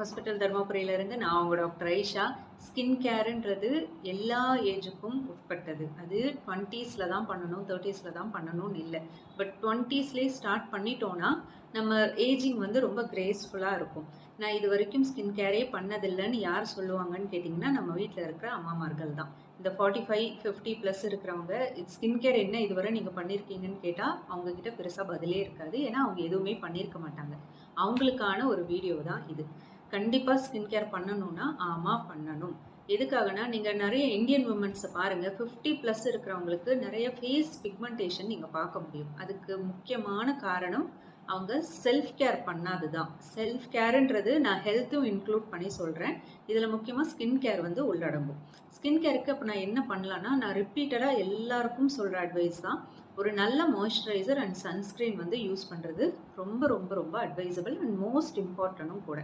Hospital தர்மபுரியிலேருந்து நான் உங்கள் doctor Aisha. Skin கேருன்றது எல்லா ஏஜுக்கும் உட்பட்டது. அது டுவெண்ட்டீஸில் தான் பண்ணணும் தேர்ட்டீஸில் தான் பண்ணணும்னு இல்லை. பட் டுவெண்ட்டீஸ்லேயே ஸ்டார்ட் பண்ணிட்டோன்னா நம்ம ஏஜிங் வந்து ரொம்ப கிரேஸ்ஃபுல்லாக இருக்கும். நான் இது வரைக்கும் ஸ்கின் கேரே பண்ணதில்லைன்னு யார் சொல்லுவாங்கன்னு கேட்டிங்கன்னா நம்ம வீட்டில் இருக்கிற அம்மாமார்கள் தான். இந்த ஃபார்ட்டி ஃபைவ் ஃபிஃப்டி ப்ளஸ் இருக்கிறவங்க ஸ்கின் கேர் என்ன இதுவரை நீங்கள் பண்ணியிருக்கீங்கன்னு கேட்டால் அவங்கக்கிட்ட பெருசாக பதிலே இருக்காது. ஏன்னா அவங்க எதுவுமே பண்ணியிருக்க மாட்டாங்க. அவங்களுக்கான ஒரு வீடியோ தான் இது. கண்டிப்பாக ஸ்கின் கேர் பண்ணணும்னா ஆமாம் பண்ணணும். எதுக்காகனா நீங்கள் நிறைய இந்தியன் உமன்ஸை பாருங்கள் ஃபிஃப்டி ப்ளஸ் இருக்கிறவங்களுக்கு நிறைய ஃபேஸ் பிக்மெண்டேஷன் நீங்கள் பார்க்க முடியும். அதுக்கு முக்கியமான காரணம் அவங்க செல்ஃப் கேர் பண்ணாது தான் செல்ஃப் கேருன்றது நான் ஹெல்த்தும் இன்க்ளூட் பண்ணி சொல்கிறேன் இதில் முக்கியமாக ஸ்கின் கேர் வந்து உள்ளடங்கும். ஸ்கின் கேருக்கு அப்போ நான் என்ன பண்ணலான்னா நான் ரிப்பீட்டடாக எல்லாருக்கும் சொல்கிற அட்வைஸ் தான். ஒரு நல்ல மாய்ஸ்சரைசர் அண்ட் சன்ஸ்க்ரீன் வந்து யூஸ் பண்ணுறது ரொம்ப ரொம்ப ரொம்ப அட்வைசபிள் அண்ட் மோஸ்ட் இம்பார்ட்டனும் கூட.